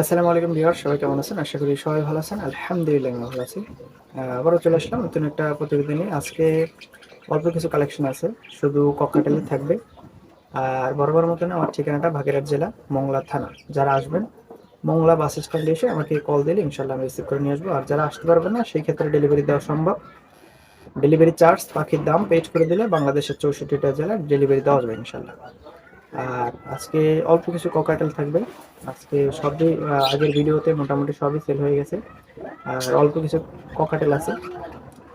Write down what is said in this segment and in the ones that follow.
আসসালামু আলাইকুম ভিউয়ার সবাই কেমন আছেন? আশা করি সবাই ভালো আছেন। আলহামদুলিল্লাহ আমি ভালো আছি। আবারও চলে আসলাম নতুন একটা প্রতিবেদনে আজকে অল্প কিছু কালেকশন আছে, শুধু কক্কাটেলে থাকবে। আর বরাবর মতন আমার ঠিকানাটা ভাগেরহাট জেলা, মংলা থানা। যারা আসবেন, মংলা বাস স্ট্যান্ডে এসে আমাকে কল দিলে ইনশাল্লাহ আমি রিসিভ করে নিয়ে আসব। আর যারা আসতে পারবেন না, সেই ক্ষেত্রে ডেলিভারি দেওয়া সম্ভব। ডেলিভারি চার্জ পাখির দাম পেড করে দিলে বাংলাদেশের চৌষট্টিটা জেলার ডেলিভারি দেওয়া যাবে ইনশাল্লাহ আর আজকে অল্প কিছু ককাটেল থাকবে। আজকে সবই আগের ভিডিওতে মোটামুটি সবই সেল হয়ে গেছে। আর অল্প কিছু ককাটেল আছে।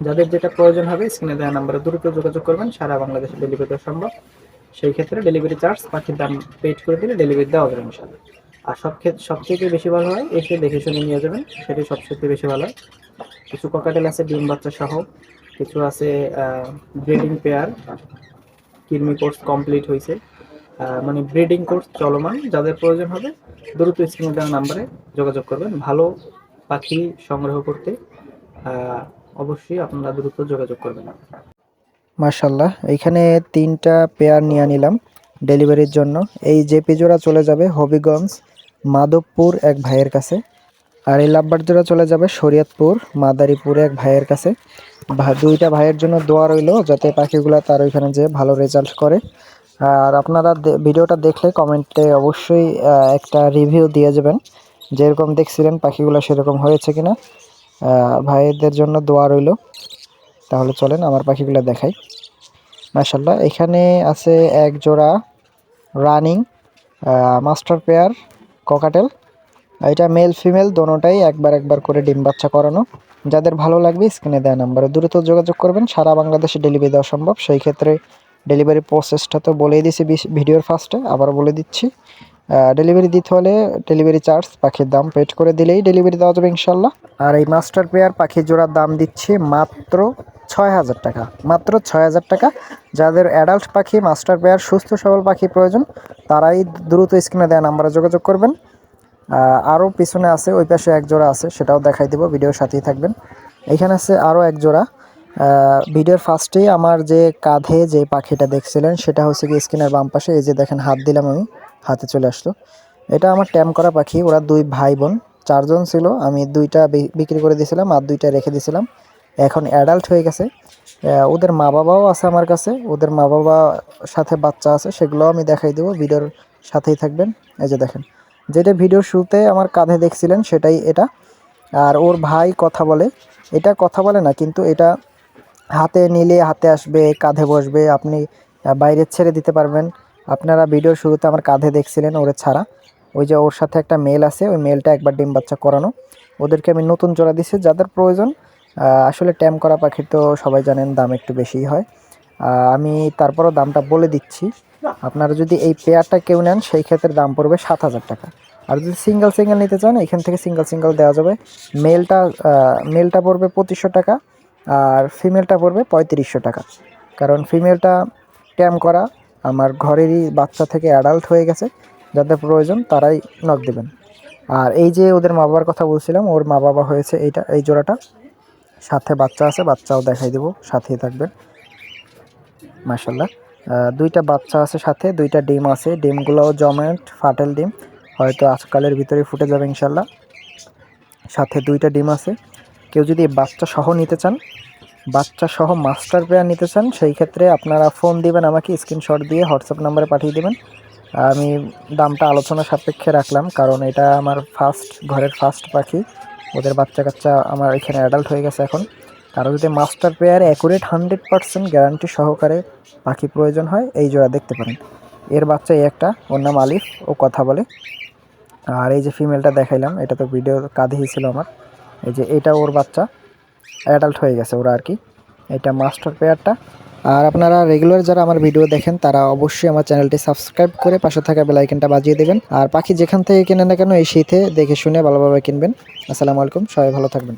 যাদের যেটা প্রয়োজন হবে স্ক্রিনে দেওয়া নাম্বারে দ্রুত যোগাযোগ করবেন। সারা বাংলাদেশে ডেলিভারি দেওয়া সম্ভব। সেই ক্ষেত্রে ডেলিভারি চার্জ পাখির দাম পেড করে দিলে ডেলিভারি দেওয়া যাবে ইনশাল্লাহ আর সব ক্ষেত্রে সবথেকে বেশি ভালো হয়, এসে দেখে শুনে নিয়ে যাবেন। সেটাই সবচেয়ে বেশি ভালো হয়। কিছু ককাটেল আছে ডিম বাচ্চা সহ। কিছু আছে breeding pair kidney course complete হয়েছে মানে ব্রিডিং কোর্স চলমান, যাদের প্রয়োজন হবে দ্রুত স্ক্রিনে দেওয়া নাম্বারে যোগাযোগ করবেন। ভালো পাখি সংগ্রহ করতে অবশ্যই আপনারা দ্রুত যোগাযোগ করবেন। মার্শাল্লাহ এইখানে তিনটা পেয়ার নিয়ে নিলাম ডেলিভারির জন্য। এই জেপি জোড়া চলে যাবে হবিগঞ্জ, মাধবপুর এক ভাইয়ের কাছে। আর এই লাভবার জোড়া চলে যাবে শরীয়তপুর, মাদারীপুর এক ভাইয়ের কাছে। দুইটা ভাইয়ের জন্য দোয়া রইল, যাতে পাখিগুলো তার ওইখানে যে ভালো রেজাল্ট করে। আর আপনারা ভিডিওটা দেখলে কমেন্টে অবশ্যই একটা রিভিউ দিয়ে যাবেন। যেরকম দেখছিলেন পাখিগুলো সেরকম হয়েছে কিনা। ভাইদের জন্য দোয়া রইল। তাহলে চলেন আমার পাখিগুলো দেখাই। মাশাল্লাহ এখানে আছে এক জোড়া রানিং মাস্টার পেয়ার, ককাটেল। এটা মেল ফিমেল দোনোটাই একবার একবার করে ডিম বাচ্চা করানো। যাদের ভালো লাগবে, স্ক্রিনে দেওয়া নাম্বারে দ্রুত যোগাযোগ করবেন। সারা বাংলাদেশে ডেলিভারি দেওয়া সম্ভব। সেই ক্ষেত্রে ডেলিভারি প্রসেসটা তো বলেই দিয়েছি ভিডিওর ফার্স্টে, আবার বলে দিচ্ছি। ডেলিভারি দিতে হলে ডেলিভারি চার্জ, পাখির দাম পেড করে দিলেই ডেলিভারি দেওয়া যাবে ইনশাল্লাহ। আর এই মাস্টার পেয়ার পাখি জোড়ার দাম দিচ্ছি মাত্র ছয় হাজার টাকা, মাত্র ছয় হাজার টাকা। যাদের অ্যাডাল্ট পাখি, মাস্টার পেয়ার, সুস্থ সবল পাখি প্রয়োজন, তারাই দ্রুত স্ক্রিনে দেওয়া নাম্বারে যোগাযোগ করবেন। আরও পিছনে আছে, ওই পাশে এক জোড়া আছে, সেটাও দেখাই দিব, ভিডিওর সাথেই থাকবেন। এখানে আছে আরও এক জোড়া। ভিডিওর ফার্স্টেই আমার যে কাঁধে যে পাখিটা দেখছিলেন, সেটা হচ্ছে কি স্ক্রিনের বাম পাশে, এই যে দেখেন হাত দিলাম আমি, হাতে চলে আসলো। এটা আমার ট্যাম করা পাখি, ওরা দুই ভাই বোন চারজন ছিল, আমি দুইটা বিক্রি করে দিয়েছিলাম আর দুইটা রেখে দিয়েছিলাম। এখন অ্যাডাল্ট হয়ে গেছে। ওদের মা বাবাও আছে আমার কাছে, ওদের মা বাবা সাথে বাচ্চা আছে, সেগুলোও আমি দেখাই দেবো, ভিডিওর সাথেই থাকবেন। এই যে দেখেন, যেটা ভিডিও শুরুতে আমার কাঁধে দেখছিলেন, সেটাই এটা। আর ওর ভাই কথা বলে, এটা কথা বলে না, কিন্তু এটা হাতে নিলে হাতে আসবে, কাঁধে বসবে, আপনি বাইরে ছেড়ে দিতে পারবেন। আপনারা ভিডিওর শুরুতে আমার কাঁধে দেখছিলেন ওরে ছাড়া। ওই যে ওর সাথে একটা মেল আছে, ওই মেলটা একবার ডিম বাচ্চা করানো। ওদেরকে আমি নতুন জোড়া দিচ্ছি যাদের প্রয়োজন আসলে ট্যাম করা পাখির তো সবাই জানেন দাম একটু বেশিই হয়। আমি তারপরও দামটা বলে দিচ্ছি। আপনারা যদি এই পেয়ারটা কেউ নেন, সেই ক্ষেত্রে দাম পড়বে সাত হাজার টাকা। আর যদি সিঙ্গেল সিঙ্গেল নিতে চান, এখান থেকে সিঙ্গেল সিঙ্গেল দেওয়া যাবে। মেলটা মেলটা পড়বে পঁচিশশো টাকা। আর ফিমেলটা পড়বে পঁয়ত্রিশশো টাকা। কারণ ফিমেলটা ট্যাম করা আমার ঘরেরই বাচ্চা থেকে অ্যাডাল্ট হয়ে গেছে, যাদের প্রয়োজন তারাই নক দেবেন। আর এই যে ওদের মা বাবার কথা বলছিলাম, ওর মা বাবা হয়েছে এইটা, এই জোড়াটা। সাথে বাচ্চা আছে, বাচ্চাও দেখাই দেবো, সাথেই থাকবেন। মাসাল্লাহ দুইটা বাচ্চা আছে সাথে, দুইটা ডিম আছে। ডিমগুলোও জমেন্ট ফাটেল ডিম। হয়তো আজকালের ভিতরে ফুটে যাবে ইনশাল্লাহ সাথে দুইটা ডিম আছে। কেউ যদি বাচ্চা সহ নিতে চান, বাচ্চা সহ মাস্টার পেয়ার নিতে চান, সেই ক্ষেত্রে আপনারা ফোন দিবেন, আমাকে স্ক্রিনশট দিয়ে হোয়াটসঅ্যাপ নাম্বারে পাঠিয়ে দেবেন। আমি দামটা আলোচনা সাপেক্ষে রাখলাম, কারণ এটা আমার ফার্স্ট ঘরের ফার্স্ট পাখি। ওদের বাচ্চা কাচ্চা আমার এখানে অ্যাডাল্ট হয়ে গেছে এখন। কারও যদি master pair accurate hundred percent guarantee সহকারে পাখি প্রয়োজন হয়, এই জোড়া দেখতে পারেন। এর বাচ্চা এই একটা, ওর নাম আলিফ, ও কথা বলে। আর এই যে ফিমেলটা দেখাইলাম, এটা তো ভিডিও কাঁধেই ছিল আমার। এই যে এটা ওর বাচ্চা অ্যাডাল্ট হয়ে গেছে ওরা আর কি এটা মাস্টার পেয়ারটা আর আপনারা রেগুলার যারা আমার ভিডিও দেখেন, তারা অবশ্যই আমার চ্যানেলটি সাবস্ক্রাইব করে পাশে থাকা বেলাইকনটা বাজিয়ে দেবেন। আর পাখি যেখান থেকে কেনেন না কেন, এই শীতে দেখে শুনে ভালোভাবে কিনবেন। আসসালামু আলাইকুম, সবাই ভালো থাকবেন।